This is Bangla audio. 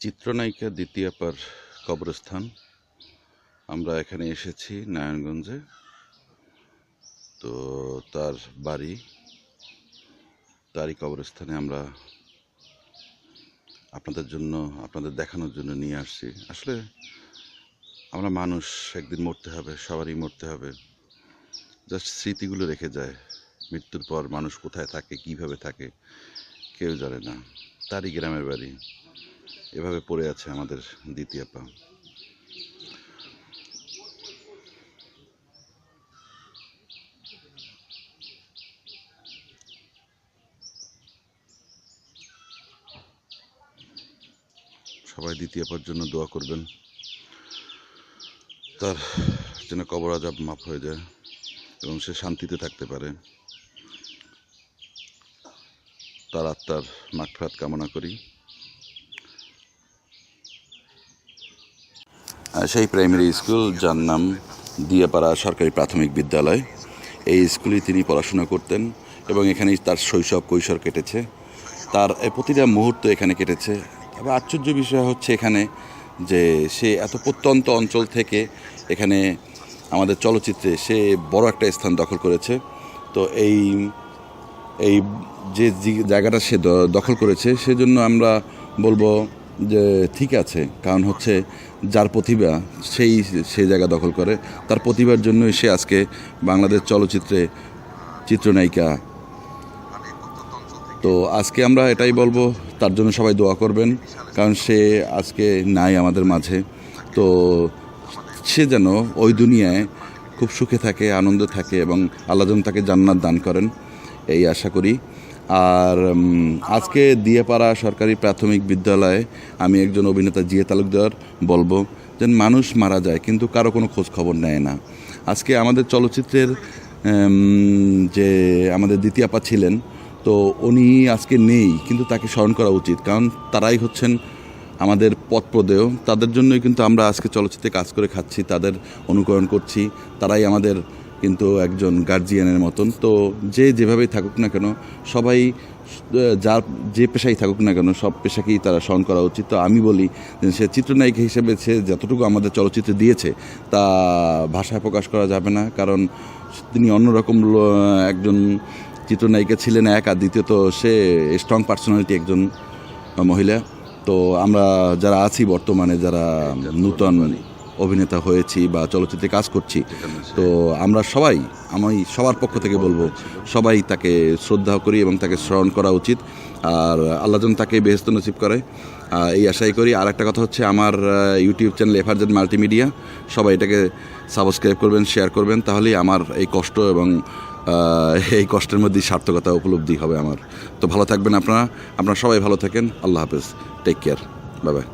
চিত্রনায়িকা দ্বিতীয়াপার কবরস্থান। আমরা এখানে এসেছি নারায়ণগঞ্জে। তো তার বাড়ি, তারই কবরস্থানে আমরা আপনাদের জন্য, আপনাদের দেখানোর জন্য নিয়ে আসছি। আসলে আমরা মানুষ, একদিন মরতে হবে, সবারই মরতে হবে। জাস্ট স্মৃতিগুলো রেখে যায়। মৃত্যুর পর মানুষ কোথায় থাকে, কীভাবে থাকে, কেউ জানে না। তারই গ্রামের বাড়ি। এভাবে পড়ে আছে আমাদের দ্বিতীয় পা। সবাই দ্বিতীয় পার জন্য দোয়া করবেন। তার যেন কবর আজাব মাফ হয়ে যায় এবং সে শান্তিতে থাকতে পারে। তার আত্মার মাগফাত কামনা করি। সেই প্রাইমারি স্কুল যার নাম দিয়াপাড়া সরকারি প্রাথমিক বিদ্যালয়। এই স্কুলে তিনি পড়াশোনা করতেন এবং এখানেই তার শৈশব কৈশোর কেটেছে। তার প্রতিটা মুহূর্ত এখানে কেটেছে। তবে আশ্চর্য বিষয় হচ্ছে এখানে যে সে এত প্রত্যন্ত অঞ্চল থেকে এখানে আমাদের চলচ্চিত্রে সে বড় একটা স্থান দখল করেছে। তো এই এই যে জায়গাটা সে দখল করেছে, সেজন্য আমরা বলব যে ঠিক আছে, কারণ হচ্ছে যার প্রতিভা সেই সেই জায়গা দখল করে। তার প্রতিভার জন্যই সে আজকে বাংলাদেশ চলচ্চিত্রে চিত্রনায়িকা। তো আজকে আমরা এটাই বলব, তার জন্য সবাই দোয়া করবেন, কারণ সে আজকে নাই আমাদের মাঝে। তো সে যেন ওই দুনিয়ায় খুব সুখে থাকে, আনন্দ থাকে এবং আল্লাহ যেন তাকে জান্নাত দান করেন, এই আশা করি। আর আজকে দিয়েপাড়া সরকারি প্রাথমিক বিদ্যালয়ে আমি একজন অভিনেতা জিয়া তালুকদার বলব যে মানুষ মারা যায় কিন্তু কারও কোনো খোঁজ খবর নেয় না। আজকে আমাদের চলচ্চিত্রের যে আমাদের দ্বিতীয়াপা ছিলেন, তো উনি আজকে নেই কিন্তু তাকে স্মরণ করা উচিত। কারণ তারাই হচ্ছেন আমাদের পথ প্রদেয় তাদের জন্যই কিন্তু আমরা আজকে চলচ্চিত্রে কাজ করে খাচ্ছি, তাদের অনুকরণ করছি, তারাই আমাদের কিন্তু একজন গার্জিয়ানের মতন। তো যে যেভাবেই থাকুক না কেন সবাই যার যে পেশাই থাকুক না কেন সব পেশাকেই তারা স্মরণ করা উচিত। তো আমি বলি যে সে চিত্রনায়িকা হিসেবে সে যতটুকু আমাদের চলচ্চিত্রে দিয়েছে তা ভাষায় প্রকাশ করা যাবে না। কারণ তিনি অন্যরকম একজন চিত্রনায়িকা ছিলেন এক আর দ্বিতীয়ত সে স্ট্রং পার্সোনালিটি একজন মহিলা। তো আমরা যারা আছি বর্তমানে যারা নূতন অভিনেতা হয়েছি বা চলচ্চিত্রে কাজ করছি। তো আমরা সবাই, আমি সবার পক্ষ থেকে বলব, সবাই তাকে শ্রদ্ধা করি এবং তাকে স্মরণ করা উচিত। আর আল্লাহ যেন তাকে বেহস্ত নসিব করে। এই আশাই করি। আর একটা কথা হচ্ছে, আমার ইউটিউব চ্যানেল এফারজেন মাল্টিমিডিয়া সবাই এটাকে সাবস্ক্রাইব করবেন শেয়ার করবেন, তাহলেই আমার এই কষ্ট এবং এই কষ্টের মধ্যেই সার্থকতা উপলব্ধি হবে আমার। তো ভালো থাকবেন আপনারা। আপনারা সবাই ভালো থাকেন। আল্লাহ হাফেজ। Take care bye